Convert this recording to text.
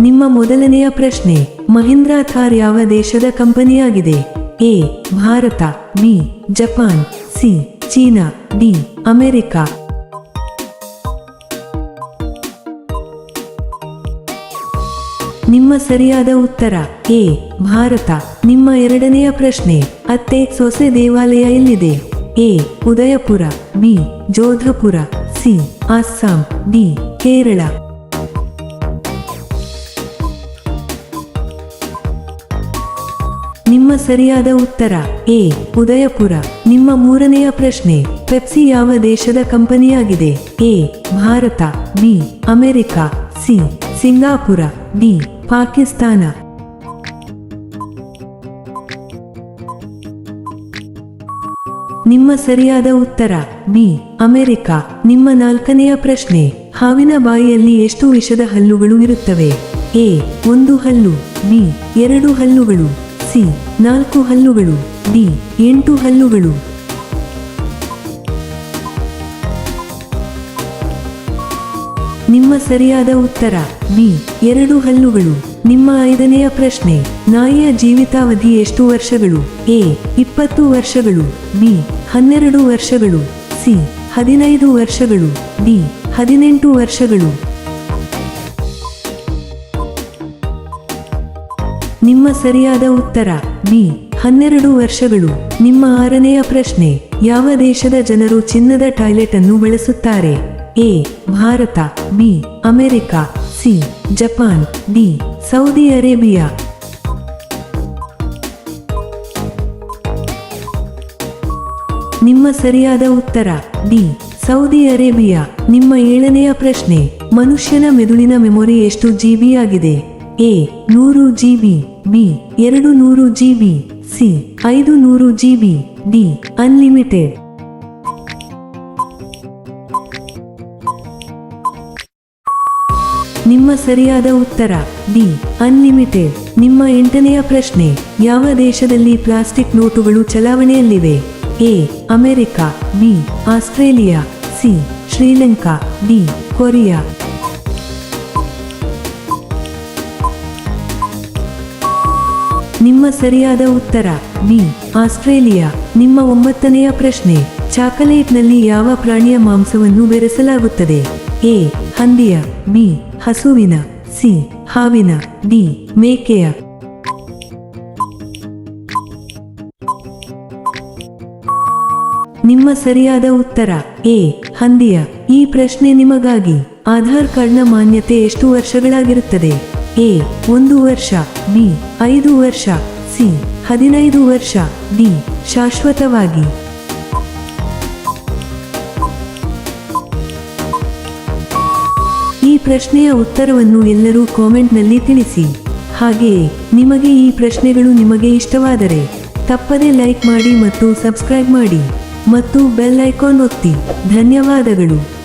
ನಿಮ್ಮ ಮೊದಲನೆಯ ಪ್ರಶ್ನೆ, ಮಹೀಂದ್ರ ಥಾರ್ ಯಾವ ದೇಶದ ಕಂಪನಿಯಾಗಿದೆ? A, Bharat, B, Japan, C, China, D, America. ನಿಮ್ಮ ಸರಿಯಾದ ಉತ್ತರ, ಎ, ಭಾರತ. ನಿಮ್ಮ ಎರಡನೆಯ ಪ್ರಶ್ನೆ, ಅತ್ತೆ ಸೊಸೆ ದೇವಾಲಯ ಎಲ್ಲಿದೆ? A, Udaipur, B, Jodhpur, C, Assam, D, Kerala. ನಿಮ್ಮ ಸರಿಯಾದ ಉತ್ತರ, ಎ, ಉದಯಪುರ. ನಿಮ್ಮ ಮೂರನೆಯ ಪ್ರಶ್ನೆ, ಪೆಪ್ಸಿ ಯಾವ ದೇಶದ ಕಂಪನಿಯಾಗಿದೆ? A, Bharat, B, America, C, Singapore, D, Pakistan. ನಿಮ್ಮ ಸರಿಯಾದ ಉತ್ತರ, ಬಿ, ಅಮೆರಿಕ. ನಿಮ್ಮ ನಾಲ್ಕನೆಯ ಪ್ರಶ್ನೆ, ಹಾವಿನ ಬಾಯಿಯಲ್ಲಿ ಎಷ್ಟು ವಿಷದ ಹಲ್ಲುಗಳು ಇರುತ್ತವೆ? ಎ, ಒಂದು ಹಲ್ಲು, ಬಿ, ಎರಡು ಹಲ್ಲುಗಳು. ಸಿ, ನಾಲ್ಕು ಹಲ್ಲುಗಳು, ಡಿ, ಎಂಟು ಹಲ್ಲುಗಳು. ನಿಮ್ಮ ಸರಿಯಾದ ಉತ್ತರ, ಬಿ, ಎರಡು ಹಲ್ಲುಗಳು. ನಿಮ್ಮ ಐದನೆಯ ಪ್ರಶ್ನೆ, ನಾಯಿಯ ಜೀವಿತಾವಧಿ ಎಷ್ಟು ವರ್ಷಗಳು? ಎ, ಇಪ್ಪತ್ತು ವರ್ಷಗಳು. ಬಿ, ಹನ್ನೆರಡು ವರ್ಷಗಳು. ಸಿ, ಹದಿನೈದು ವರ್ಷಗಳು. ಡಿ, ಹದಿನೆಂಟು ವರ್ಷಗಳು. ನಿಮ್ಮ ಸರಿಯಾದ ಉತ್ತರ, ಬಿ. ಹನ್ನೆರಡು ವರ್ಷಗಳು. ನಿಮ್ಮ ಆರನೆಯ ಪ್ರಶ್ನೆ, ಯಾವ ದೇಶದ ಜನರು ಚಿನ್ನದ ಟಾಯ್ಲೆಟ್ ಅನ್ನು ಬಳಸುತ್ತಾರೆ? A. Bharat, B. America, C. Japan, D. Saudi Arabia. ನಿಮ್ಮ ಸರಿಯಾದ ಉತ್ತರ ಡಿ ಸೌದಿ ಅರೇಬಿಯಾ. ನಿಮ್ಮ ಏಳನೆಯ ಪ್ರಶ್ನೆ, ಮನುಷ್ಯನ ಮೆದುಳಿನ ಮೆಮೊರಿ ಎಷ್ಟು ಜಿಬಿ ಆಗಿದೆ ಎ ನೂರು ಜಿ ಬಿ ಎರಡು ನೂರು ಜಿಬಿ ಸಿ ಐದು ನೂರು ಜಿಬಿ ಡಿ ಅನ್ಲಿಮಿಟೆಡ್. ನಿಮ್ಮ ಸರಿಯಾದ ಉತ್ತರ, ಡಿ ಅನ್ಲಿಮಿಟೆಡ್. ನಿಮ್ಮ ಎಂಟನೆಯ ಪ್ರಶ್ನೆ, ಯಾವ ದೇಶದಲ್ಲಿ ಪ್ಲಾಸ್ಟಿಕ್ ನೋಟುಗಳು ಚಲಾವಣೆಯಲ್ಲಿವೆ? A America, B Australia, C Sri Lanka, D Korea. ನಿಮ್ಮ ಸರಿಯಾದ ಉತ್ತರ ಬಿ ಆಸ್ಟ್ರೇಲಿಯಾ. ನಿಮ್ಮ ಒಂಬತ್ತನೆಯ ಪ್ರಶ್ನೆ, ಚಾಕಲೇಟ್ನಲ್ಲಿ ಯಾವ ಪ್ರಾಣಿಯ ಮಾಂಸವನ್ನು ಬೆರೆಸಲಾಗುತ್ತದೆ? ಎ, ಹಂದಿಯ ಬಿ ಹಸುವಿನ, ಸಿ, ಹಾವಿನ, ಡಿ, ಮೇಕೆಯ. ನಿಮ್ಮ ಸರಿಯಾದ ಉತ್ತರ, ಎ, ಹಂದಿಯ. ಈ ಪ್ರಶ್ನೆ ನಿಮಗಾಗಿ. ಆಧಾರ್ ಕಾರ್ಡ್ನ ಮಾನ್ಯತೆ ಎಷ್ಟು ವರ್ಷಗಳಾಗಿರುತ್ತದೆ? ಎ, ಒಂದು ವರ್ಷ, ಬಿ, ಐದು ವರ್ಷ, ಸಿ, ಹದಿನೈದು ವರ್ಷ, ಡಿ, ಶಾಶ್ವತವಾಗಿ. ಈ ಪ್ರಶ್ನೆಯ ಉತ್ತರವನ್ನು ಎಲ್ಲರೂ ಕಾಮೆಂಟ್ನಲ್ಲಿ ತಿಳಿಸಿ. ಹಾಗೆಯೇ, ನಿಮಗೆ ಈ ಪ್ರಶ್ನೆಗಳು ನಿಮಗೆ ಇಷ್ಟವಾದರೆ ತಪ್ಪದೆ ಲೈಕ್ ಮಾಡಿ ಮತ್ತು ಸಬ್ಸ್ಕ್ರೈಬ್ ಮಾಡಿ ಮತ್ತು ಬೆಲ್ ಐಕಾನ್ ಒತ್ತಿ. ಧನ್ಯವಾದಗಳು.